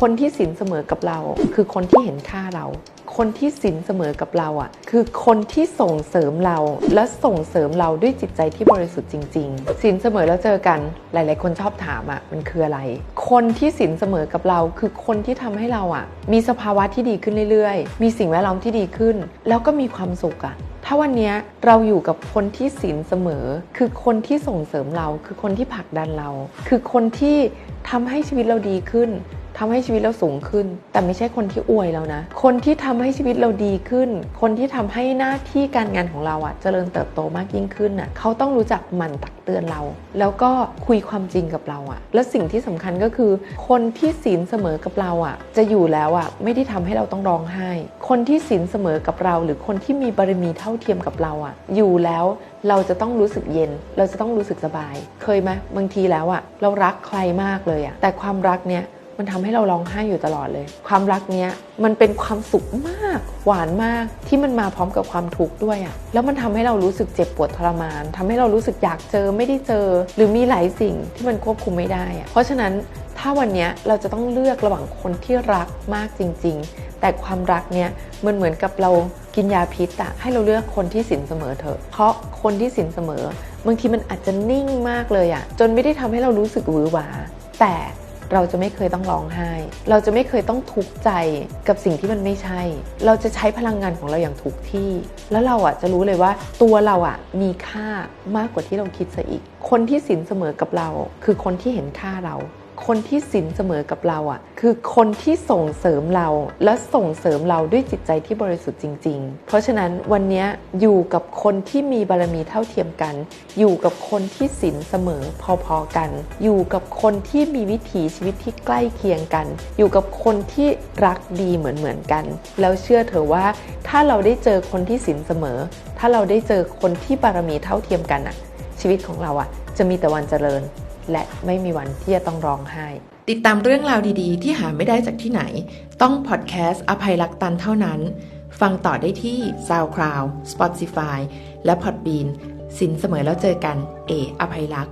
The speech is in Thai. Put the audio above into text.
คนที่สินเสมอกับเรา คือคนที่เห็นค่าเรา คนที่สินเสมอกับเราอะ คือคนที่ส่งเสริมเราและส่งเสริมเราด้วยจิตใจที่บริสุทธิ์จริง ๆ สินเสมอแล้วเจอกันหลาย ๆ คนชอบถามอะมันคืออะไร คนที่สินเสมอกับเรา คือคนที่ทำให้เราอะ มีสภาวะที่ดีขึ้นเรื่อย ๆ มีสิ่งแวดล้อมที่ดีขึ้น แล้วก็มีความสุขอะถ้าวันนี้เราอยู่กับคนที่ศีลเสมอ คือคนที่ส่งเสริมเรา คือคนที่ผลักดันเรา คือคนที่ทำให้ชีวิตเราดีขึ้น ทำให้ชีวิตเราสูงขึ้น แต่ไม่ใช่คนที่อวยเรานะ คนที่ทำให้ชีวิตเราดีขึ้น คนที่ทำให้หน้าที่การงานของเราอะเจริญเติบโตมากยิ่งขึ้นอะเขาต้องรู้จักหมั่นตักเตือนเรา แล้วก็คุยความจริงกับเราอะและสิ่งที่สำคัญก็คือ คนที่ศีลเสมอกับเราอะจะอยู่แล้วอะไม่ได้ทำให้เราต้องร้องไห้ คนที่ศีลเสมอกับเรา หรือคนที่มีบารมีเท่าเทียมกับเราอะอยู่แล้วเราจะต้องรู้สึกเย็น เราจะต้องรู้สึกสบาย เคยไหมบางทีแล้วอะเรารักใครมากเลยอะแต่ความรักเนี้ย มันทำให้เราร้องไห้อยู่ตลอดเลย ความรักเนี้ยมันเป็นความสุขมาก หวานมากที่มันมาพร้อมกับความทุกข์ด้วยอะแล้วมันทำให้เรารู้สึกเจ็บปวดทรมานทำให้เรารู้สึกอยากเจอไม่ได้เจอ หรือมีหลายสิ่งที่มันควบคุมไม่ได้อะเพราะฉะนั้นถ้าวันเนี้ยเราจะต้องเลือกระหว่างคนที่รักมากจริง ๆ แต่ความรักเนี้ยมันเหมือนกับเรากินยาพิษอะให้เราเลือกคนที่สินเสมอเถอะ เพราะคนที่สินเสมอบางทีมันอาจจะนิ่งมากเลยอะจนไม่ได้ทำให้เรารู้สึกหวือหวา แต่ เราจะไม่เคยต้องร้องไห้ เราจะไม่เคยต้องทุกข์ใจกับสิ่งที่มันไม่ใช่ เราจะใช้พลังงานของเราอย่างถูกที่ แล้วเราอะจะรู้เลยว่าตัวเราอะมีค่ามากกว่าที่เราคิดซะอีก คนที่สินเสมอกับเรา คือคนที่เห็นค่าเรา คนที่สินเสมอกับเราอะ คือคนที่ส่งเสริมเราและส่งเสริมเราด้วยจิตใจที่บริสุทธิ์จริง ๆ เพราะฉะนั้นวันนี้อยู่กับคนที่มีบารมีเท่าเทียมกัน อยู่กับคนที่สินเสมอพอๆกัน อยู่กับคนที่มีวิถีชีวิตที่ใกล้เคียงกัน อยู่กับคนที่รักดีเหมือนๆกัน แล้วเชื่อเถอะว่า ถ้าเราได้เจอคนที่สินเสมอ ถ้าเราได้เจอคนที่บารมีเท่าเทียมกันอะ ชีวิตของเราอะ จะมีแต่วันเจริญ และไม่มีวันที่จะต้องร้องไห้ ติดตามเรื่องราวดีๆ ที่หาไม่ได้จากที่ไหน ต้องพอดแคสต์อภัยรักตันเท่านั้น ฟังต่อได้ที่ SoundCloud Spotify และ Podbean สินเสมอแล้วเจอกัน เอ อภัยรัก